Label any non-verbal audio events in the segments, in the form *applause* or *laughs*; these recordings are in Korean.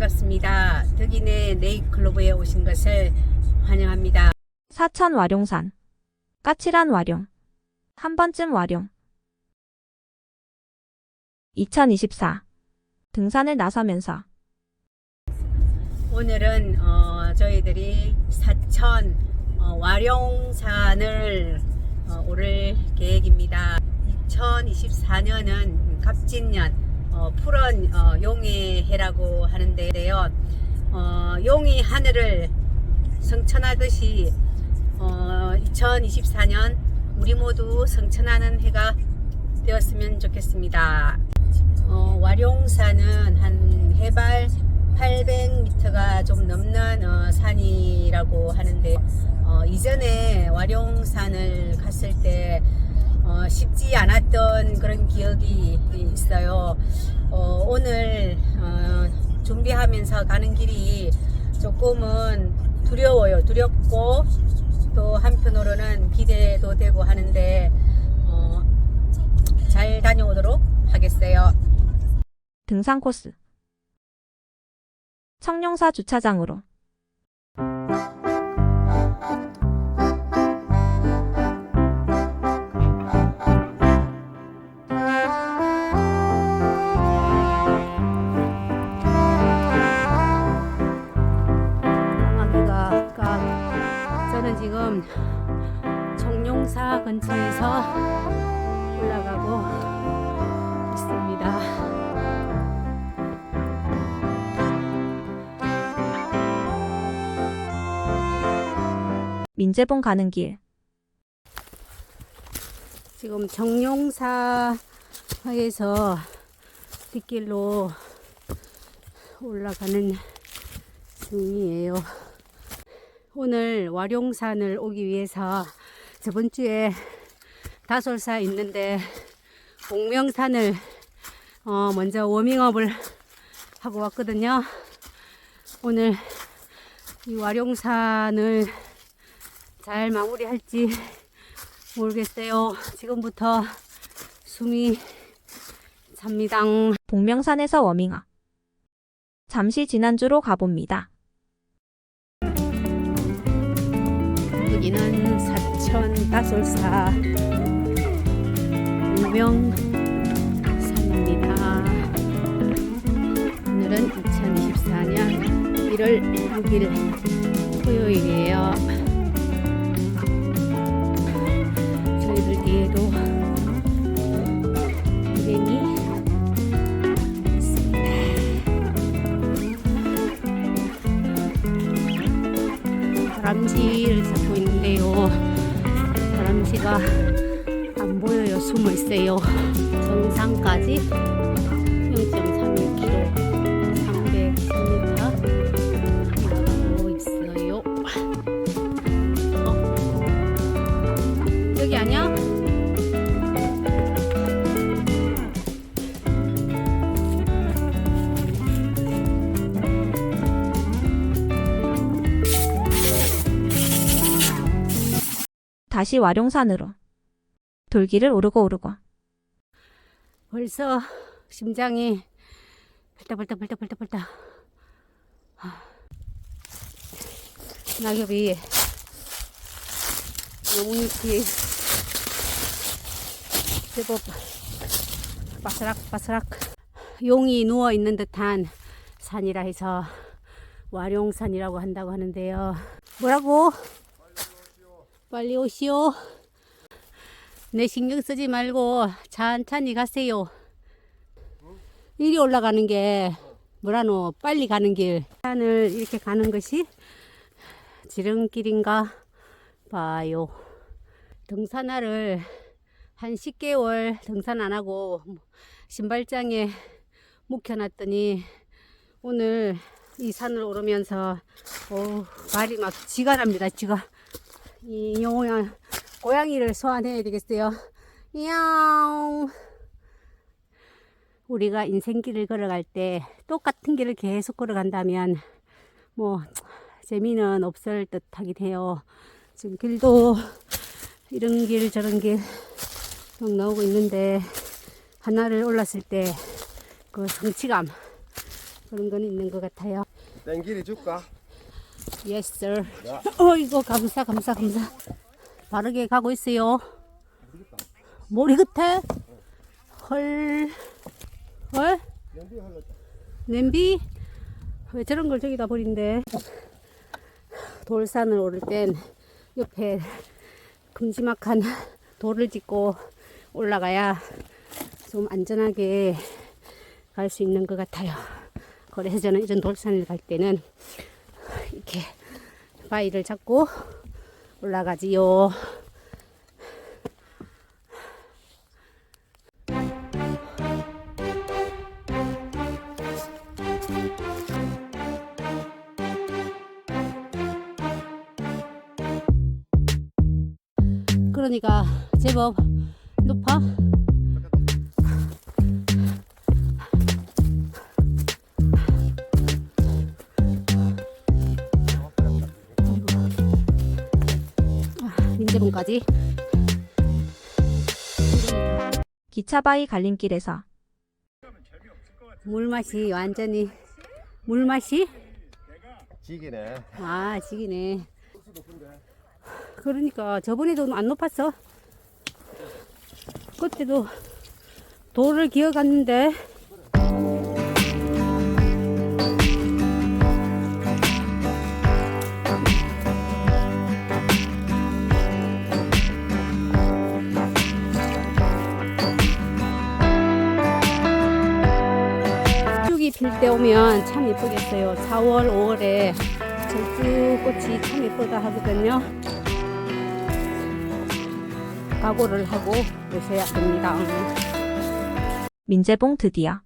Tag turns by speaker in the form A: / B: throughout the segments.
A: 반갑습니다. 덕인의 네이클로브에 오신 것을 환영합니다.
B: 사천 와룡산. 까칠한 와룡. 한 번쯤 와룡. 2024. 등산을 나서면서
A: 오늘은 어, 저희들이 사천 어, 와룡산을 어, 오를 계획입니다. 2024년은 갑진년 어, 푸른 어, 용의 해라고 하는데요. 어, 용이 하늘을 성천하듯이 어, 2024년 우리 모두 성천하는 해가 되었으면 좋겠습니다. 어, 와룡산은 한 해발 800m가 좀 넘는 어, 산이라고 하는데 어, 이전에 와룡산을 갔을 때 어, 쉽지 않았던 그런 기억이 있어요. 어, 오늘 어, 준비하면서 가는 길이 조금은 두려워요. 두렵고 또 한편으로는 기대도 되고 하는데 어, 잘 다녀오도록 하겠어요.
B: 등산 코스. 청룡사 주차장으로
A: 지금 청룡사 근처에서 올라가고 있습니다.
B: 민재봉 가는 길.
A: 지금 정룡사에서 뒷길로 올라가는 중이에요. 오늘 와룡산을 오기 위해서 저번 주에 다솔사 있는데 공명산을 어, 먼저 워밍업을 하고 왔거든요. 오늘 이 와룡산을 잘 마무리할지 모르겠어요. 지금부터 숨이 찹니다.
B: 복명산에서 워밍업. 잠시 지난주로 가봅니다.
A: 여기는 사천 다솔사 공명산입니다. 오늘은 2024년 1월 6일 토요일이에요. 저희들 뒤에도 일행이 있습니다. 다람쥐를 잡고 있는데요. 다람쥐가 안 보여요. 숨어 있어요. 정상까지
B: 다시 와룡산으로. 돌길을 오르고 오르고.
A: 벌써 심장이 벌떡벌떡벌떡벌떡벌떡 하. 낙엽이 나뭇잎이 제법 바스락바스락 용이 누워 있는 듯한 산이라 해서 와룡산이라고 한다고 하는데요 뭐라고? 빨리 오시오 내 신경 쓰지 말고 천천히 가세요. 이리 올라가는 게 뭐라노 빨리 가는 길 산을 이렇게 가는 것이 지름길인가 봐요. 등산화를 한 10개월 등산 안 하고 신발장에 묵혀놨더니 오늘 이 산을 오르면서 어, 발이 막 쥐가 납니다. 쥐가 이 영호야 고양이를 소환해야 되겠어요. 야옹. 우리가 인생길을 걸어갈 때 똑같은 길을 계속 걸어간다면 뭐 재미는 없을 듯 하긴 해요. 지금 길도 이런 길 저런 길 막 나오고 있는데 하나를 올랐을 때 그 성취감 그런 건 있는 것 같아요.
C: 땡길이 줄까?
A: Yes, sir.
C: 야.
A: 어이구, 감사, 감사, 감사. 바르게 가고 있어요. 머리 끝에? 헐. 헐? 냄비? 왜 저런 걸 저기다 버린대? 돌산을 오를 땐 옆에 큼지막한 돌을 짚고 올라가야 좀 안전하게 갈 수 있는 것 같아요. 그래서 저는 이런 돌산을 갈 때는 이렇게 바위를 잡고 올라가지요. 그러니까 제법 아, 민재봉까지
B: 기차바위 갈림길에서
A: 물맛이 완전히 물맛이
C: 지기네.
A: 아 지기네. 그러니까 저번에도 안 높았어. 그때도 돌을 기어갔는데 쭉이 필 때 오면 참 예쁘겠어요. 4월, 5월에 절주 꽃이 참 예쁘다 하거든요. 각오를 하고 오셔야 됩니다.
B: 민재봉 드디어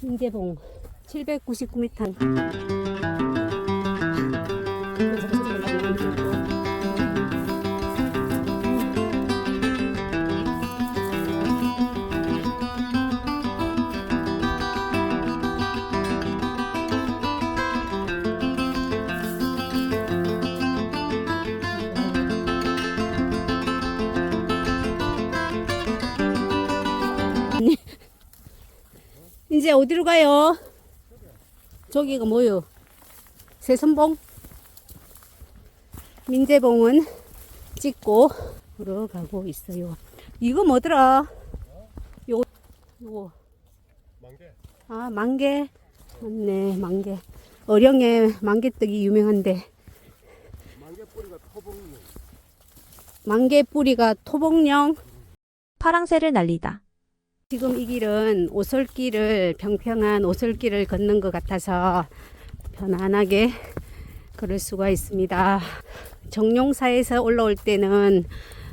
A: 인제봉 799m. 이제 어디로 가요? 저기가 뭐요? 세선봉? 민재봉은 찍고 걸어가고 있어요. 이거 뭐더라? 요, 요거.
C: 만개.
A: 아, 만개. 맞네, 만개. 어령에 만개떡이 유명한데,
C: 만개 뿌리가 토봉이.
A: 만개 뿌리가 토복령.
B: 파랑새를 날리다
A: 지금 이 길은 오솔길을 평평한 오솔길을 걷는 것 같아서 편안하게 걸을 수가 있습니다. 정용사에서 올라올 때는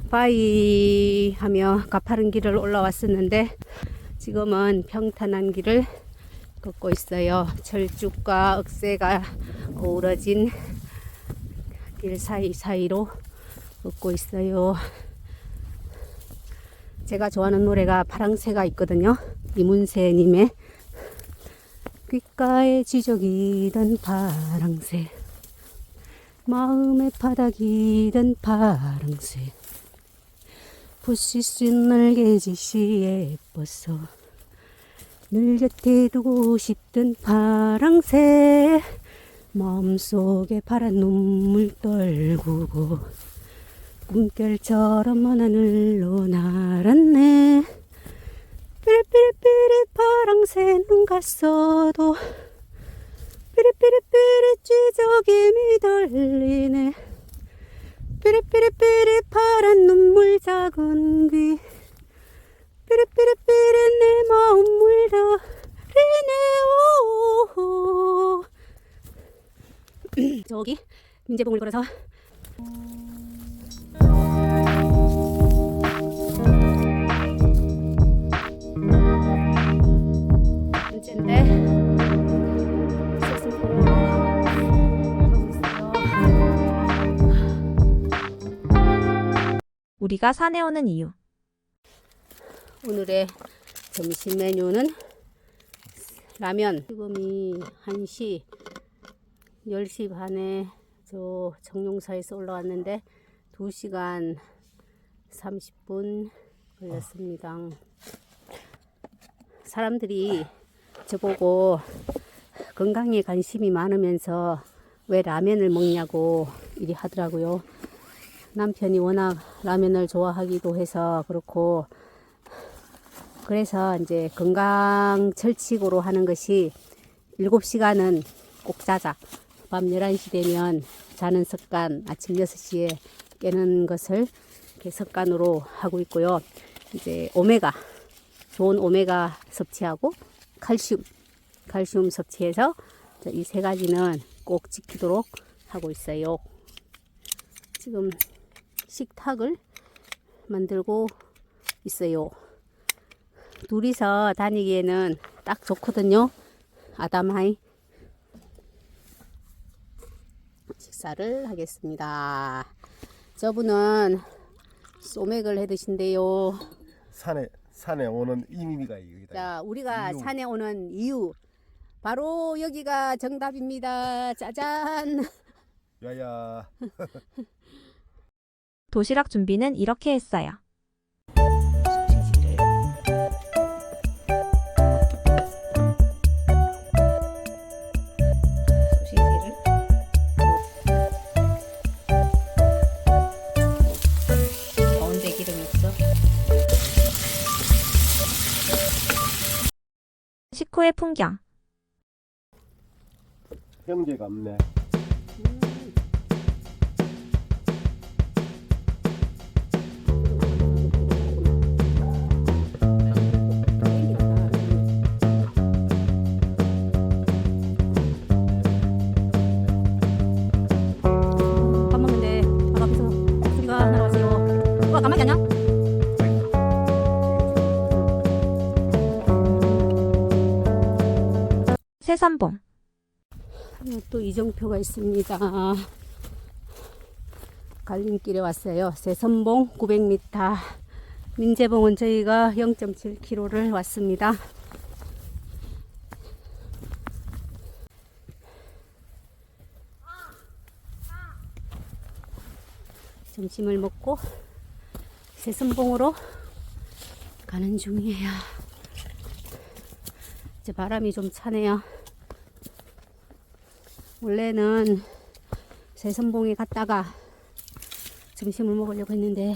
A: 바위 하며 가파른 길을 올라왔었는데 지금은 평탄한 길을 걷고 있어요. 철쭉과 억새가 어우러진 길 사이사이로 걷고 있어요. 제가 좋아하는 노래가 파랑새가 있거든요. 이문세님의 귓가에 지적이던 파랑새 마음의 바닥이던 파랑새 부시쓴 날개짓이 예뻐서 늘 곁에 두고 싶던 파랑새 마음속에 파란 눈물 떨구고 꿈결처럼 먼 하늘로 날았네. 삐릿삐릿삐릿 파랑새 눈 갔어도 삐릿삐릿삐릿 쥐저김이 들리네. 삐릿삐릿삐릿 파란 눈물 작은 귀. 삐릿삐릿삐릿 내 마음 물들이네. *clears throat* 저기 민재봉을 걸어서 있어요.
B: 우리가 산에 오는 이유
A: 오늘의 점심 메뉴는 라면. 지금이 1시 10시 반에 저 정용사에서 올라왔는데 2시간 30분 걸렸습니다. 사람들이 저보고 건강에 관심이 많으면서 왜 라면을 먹냐고 이리 하더라고요. 남편이 워낙 라면을 좋아하기도 해서 그렇고 그래서 이제 건강 철칙으로 하는 것이 7시간은 꼭 자자. 밤 11시 되면 자는 습관, 아침 6시에 깨는 것을 이렇게 습관으로 하고 있고요. 이제 오메가, 좋은 오메가 섭취하고 칼슘, 칼슘 섭취해서 이 세 가지는 꼭 지키도록 하고 있어요. 지금 식탁을 만들고 있어요. 둘이서 다니기에는 딱 좋거든요. 아담하이. 식사를 하겠습니다. 저분은 소맥을 해 드신대요.
C: 산에 산에 오는 의미가 여기다.
A: 자, 우리가
C: 이유.
A: 산에 오는 이유. 바로 여기가 정답입니다. 짜잔.
C: 야야. *laughs*
B: 도시락 준비는 이렇게 했어요. 풍경.
C: 형제가 없네.
B: 세선봉.
A: 또 이정표가 있습니다. 갈림길에 왔어요. 세선봉 900m. 민재봉은 저희가 0.7km를 왔습니다. 점심을 먹고 세선봉으로 가는 중이에요. 이제 바람이 좀 차네요. 원래는 세선봉에 갔다가 점심을 먹으려고 했는데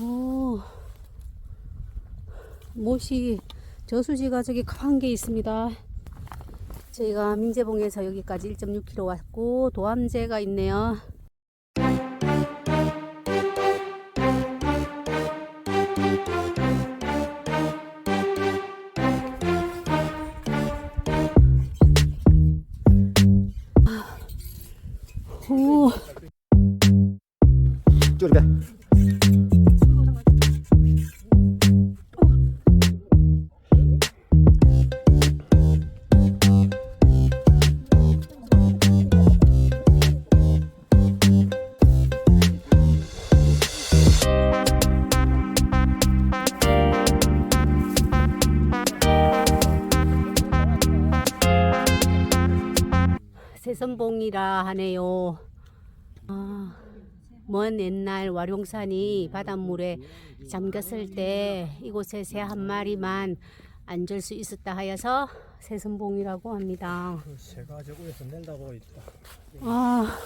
A: 오 못이 저수지가 저기 큰 게 있습니다. 저희가 민재봉에서 여기까지 1.6km 왔고 도암제가 있네요 세선봉이라 하네요. 아, 먼 옛날 와룡산이 바닷물에 잠겼을 때 이곳에 새 한 마리만 앉을 수 있었다 하여서 세선봉이라고 합니다.
D: 새가 저거에서 낸다고 있다.
A: 아,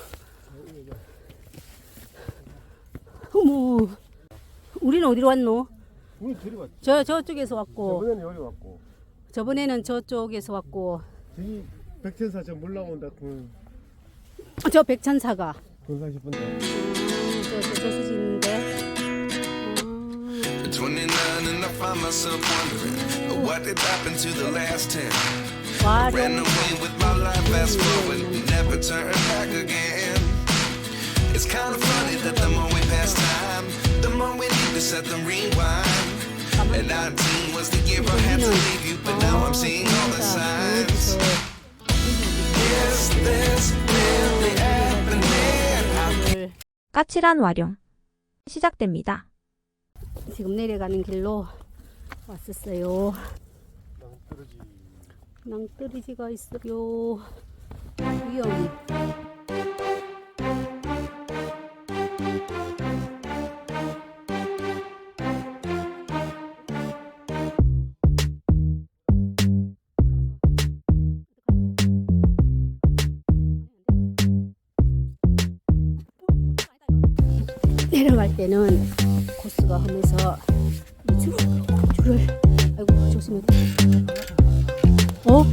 A: 어머, 우리는 어디로 왔노?
C: 우리 저리 왔.
A: 저 저쪽에서 왔고
C: 저번에는 여기 왔고.
A: 저번에는 저쪽에서 왔고
C: 저기 백천사 저 물 나온다.
A: 그저 백천사가
C: 군산 싶은데.
A: 저, 저, 저 수지 있는데.
E: At 29 and I find myself wondering what did happen to the last 10.
A: 아,
E: Ran
A: 와룡
E: away with my life, fast forward, never turn back again. It's kind of funny that the more we pass time, the more we need to set them rewind. And 19 was the year I had to leave you, but now I'm seeing all the signs.
B: 까칠한 와룡. 시작됩니다.
A: 지금 내려가는 길로 왔었어요. 낭떠러지가 있어요. 위험. 내 때는 코스가 하면서 이 줄을, 줄을 아이고 조심해. 어?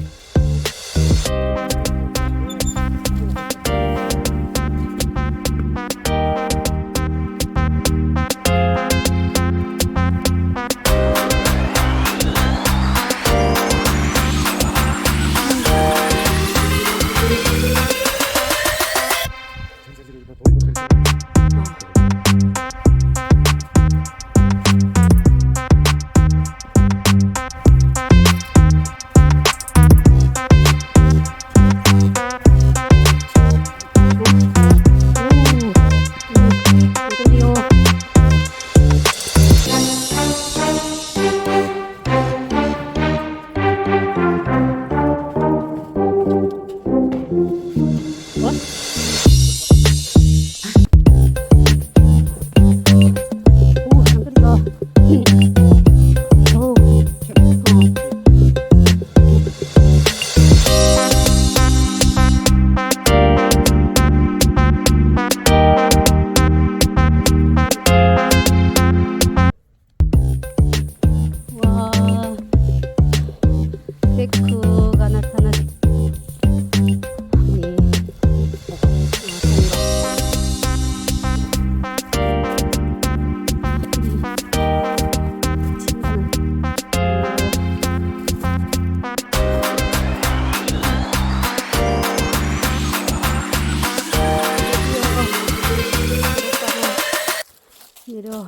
A: 내려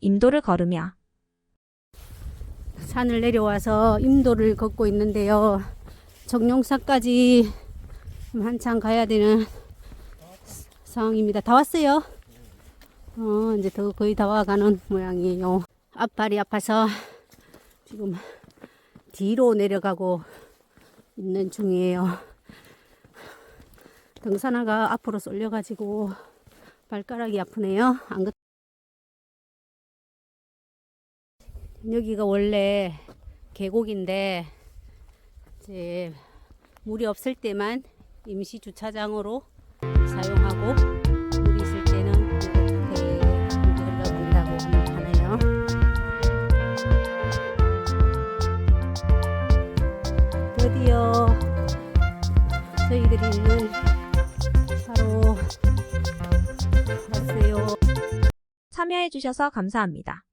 B: 임도를 걸으며
A: 산을 내려와서 임도를 걷고 있는데요. 정룡사까지 한참 가야 되는 상황입니다. 다 왔어요. 어, 이제 더 거의 다 와가는 모양이에요. 앞발이 아파서 지금 뒤로 내려가고 있는 중이에요. 등산화가 앞으로 쏠려가지고 발가락이 아프네요. 안 여기가 원래 계곡인데 이제 물이 없을 때만 임시 주차장으로 사용하고 물이 있을 때는 이렇게 흘러간다고 하네요. 드디어 저희들이 있는 바로 왔어요.
B: 참여해주셔서 감사합니다.